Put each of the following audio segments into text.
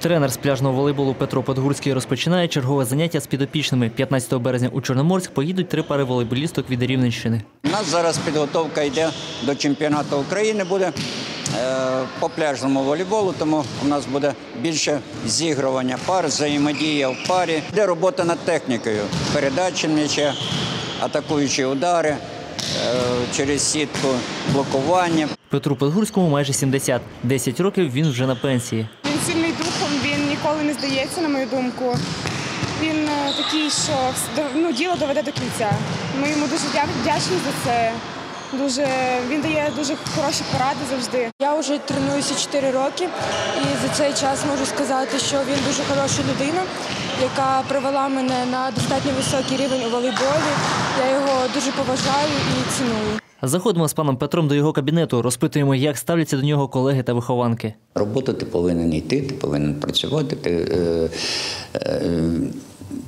Тренер з пляжного волейболу Петро Подгурський розпочинає чергове заняття з підопічними. 15 березня у Чорноморськ поїдуть три пари волейболісток від Рівненщини. У нас зараз підготовка йде до чемпіонату України буде е, по пляжному волейболу, тому у нас буде більше зігрування пар, взаємодія в парі, де робота над технікою, передачі м'яча, атакуючі удари е, через сітку, блокування. Петру Подгурському майже 70. 10 років він вже на пенсії. Сильний духом, він ніколи не здається, на мою думку. Він е, такий, що ну, діло доведе до кінця. Ми йому дуже вдячні за це. Дуже він дає дуже хороші поради завжди. Я вже тренуюся 4 роки, і за цей час можу сказати, що він дуже хороша людина, яка привела мене на достатньо високий рівень у волейболі. Я його дуже поважаю і ціную. Заходимо з паном Петром до його кабінету, розпитуємо, як ставляться до нього колеги та вихованки. Роботу ти повинен йти, ти повинен працювати. Ти, е, е,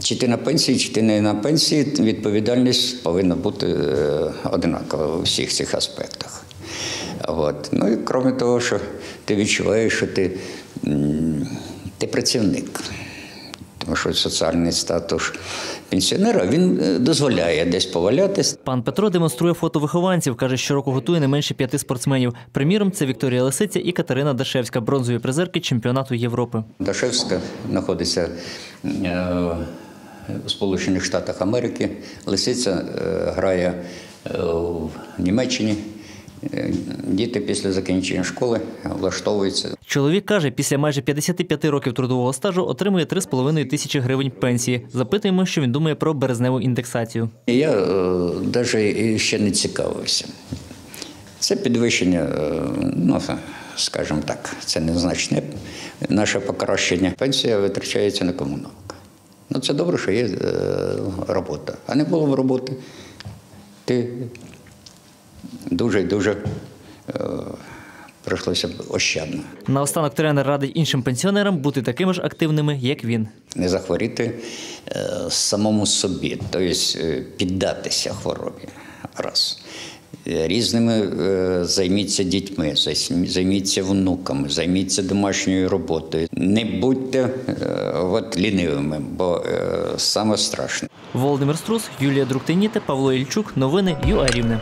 чи ти на пенсії, чи ти не на пенсії, відповідальність повинна бути е, одинакова у всіх цих аспектах. От. Ну і крім того, що ти відчуваєш, що ти, ти працівник. Тому що соціальний статус пенсіонера він е, дозволяє десь повалятись, Пан Петро демонструє фото вихованців. каже, щороку готує не менше п'яти спортсменів. Приміром, це Вікторія Лисиця і Катерина Дашевська, бронзові призерки чемпіонату Європи. Дашевська знаходиться е, у Сполучених Штатах Америки. Лисиця е, грає в Німеччині. Діти після закінчення школи влаштовуються. Чоловік каже, після майже 55 років трудового стажу отримує 3,5 тисячі гривень пенсії. Запитуємо, що він думає про березневу індексацію. Я навіть ще не цікавився. Це підвищення, е, ну, скажімо так, це незначне наше покращення. Пенсія витрачається на комуналку. Ну, це добре, що є е, робота. А не було б роботи, ти дуже дуже прийшлося б ощадно. Наостанок тренер радить іншим пенсіонерам бути такими ж активними, як він. Не захворіти е, самому собі, тобто е, піддатися хворобі. Раз. Е, Різними займіться дітьми, займіться внуками, займіться домашньою роботою. Не будьте от, лінивими, бо саме страшне. Володимир Струс, Юлія Друктиніте, Павло Ільчук. Новини ЮА Рівне.